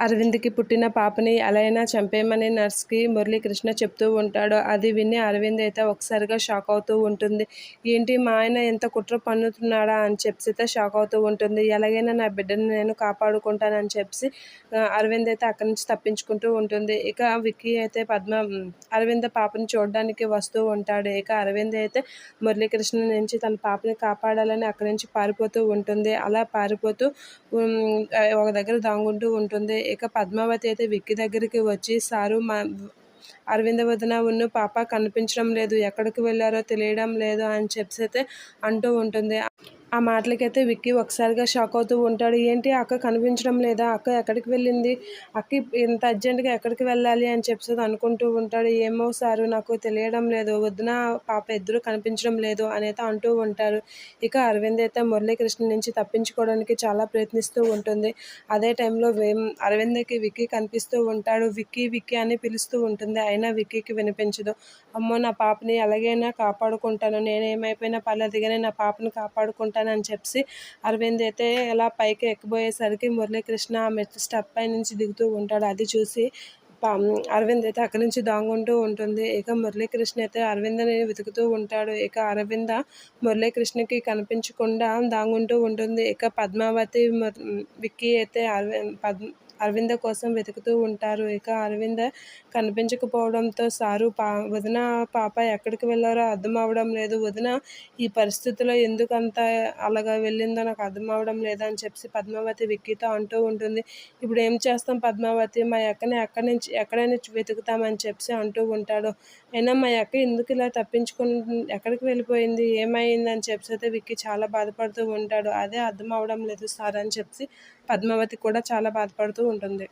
అరవింద్కి పుట్టిన పాపని అలైనా చంపేయమని నర్స్కి మురళీకృష్ణ చెప్తూ ఉంటాడు. అది విని అరవింద్ అయితే ఒకసారిగా షాక్ అవుతూ ఉంటుంది. ఏంటి మా ఆయన ఎంత కుట్ర పన్నుతున్నాడా? అని చెప్పి అయితే షాక్ అవుతూ ఉంటుంది. ఎలాగైనా నా బిడ్డని నేను కాపాడుకుంటానని చెప్పి అరవింద్ అయితే అక్కడి నుంచి తప్పించుకుంటూ ఉంటుంది. ఇక విక్కీ అయితే పద్మ అరవింద్ పాపని చూడడానికి వస్తూ ఉంటాడు. ఇక అరవింద్ అయితే మురళీకృష్ణ నుంచి తన పాపని కాపాడాలని అక్కడి నుంచి పారిపోతూ ఉంటుంది. అలా పారిపోతూ ఒక దగ్గర దాంగుంటూ ఉంటుంది. ఇక పద్మావతి అయితే విక్కీ దగ్గరికి వచ్చి సారు మా అరవింద వదిన ఉన్న పాప కనిపించడం లేదు. ఎక్కడికి వెళ్ళారో తెలియడం లేదు అని చెప్పి అయితే అంటూ ఉంటుంది. ఆ మాటలకైతే విక్కీ ఒకసారిగా షాక్ అవుతూ ఉంటాడు. ఏంటి అక్క కనిపించడం లేదా? అక్క ఎక్కడికి వెళ్ళింది? అక్క ఇంత అర్జెంటుగా ఎక్కడికి వెళ్ళాలి? అని చెప్పి అనుకుంటూ ఉంటాడు. ఏమో సారు నాకు తెలియడం లేదు. వద్దున పాప ఇద్దరు కనిపించడం లేదు అనైతే అంటూ ఉంటారు. ఇక అరవింద్ అయితే మురళీకృష్ణ నుంచి తప్పించుకోవడానికి చాలా ప్రయత్నిస్తూ ఉంటుంది. అదే టైంలో అరవింద్కి విక్కీ కనిపిస్తూ ఉంటాడు. విక్కీ విక్కీ అని పిలుస్తూ ఉంటుంది. అయినా విక్కీకి వినిపించదు. అమ్మో నా పాపని ఎలాగైనా కాపాడుకుంటాను. నేను ఏమైపోయినా పర్లేదు కానీ నా పాపని కాపాడుకుంటాను ఉంటానని చెప్పి అరవింద్ అయితే ఇలా పైకి ఎక్కబోయేసరికి మురళీకృష్ణ ఆ మెట్ల స్టెప్ పై నుంచి దిగుతూ ఉంటాడు. అది చూసి అరవింద్ అయితే అక్కడి నుంచి దాంగుంటూ ఉంటుంది. ఇక మురళీకృష్ణ అయితే అరవిందని వెతుకుతూ ఉంటాడు. ఇక అరవింద మురళీకృష్ణకి కనిపించకుండా దాంగుంటూ ఉంటుంది. ఇక పద్మావతి విక్కీ అయితే అరవింద్ పద్ అరవింద కోసం వెతుకుతూ ఉంటారు. ఇక అరవింద కనిపించకపోవడంతో సారు పా వదిన పాప ఎక్కడికి వెళ్ళారో అర్థం అవడం లేదు. వదిన ఈ పరిస్థితిలో ఎందుకంత అలాగా వెళ్ళిందో నాకు అర్థం అవడం లేదని చెప్పి పద్మావతి విక్కీతో అంటూ ఉంటుంది. ఇప్పుడు ఏం చేస్తాం పద్మావతి? మా అక్కని ఎక్కడి నుంచి ఎక్కడైనా వెతుకుతామని చెప్పి అంటూ ఉంటాడు. అయినా మా అక్క ఎందుకు ఇలా తప్పించుకుని ఎక్కడికి వెళ్ళిపోయింది? ఏమైంది? అని చెప్పి అయితే విక్కి చాలా బాధపడుతూ ఉంటాడు. అదే అర్థం అవడం లేదు సార్ అని చెప్పి పద్మావతి కూడా చాలా బాధపడుతూ ఉంటుంది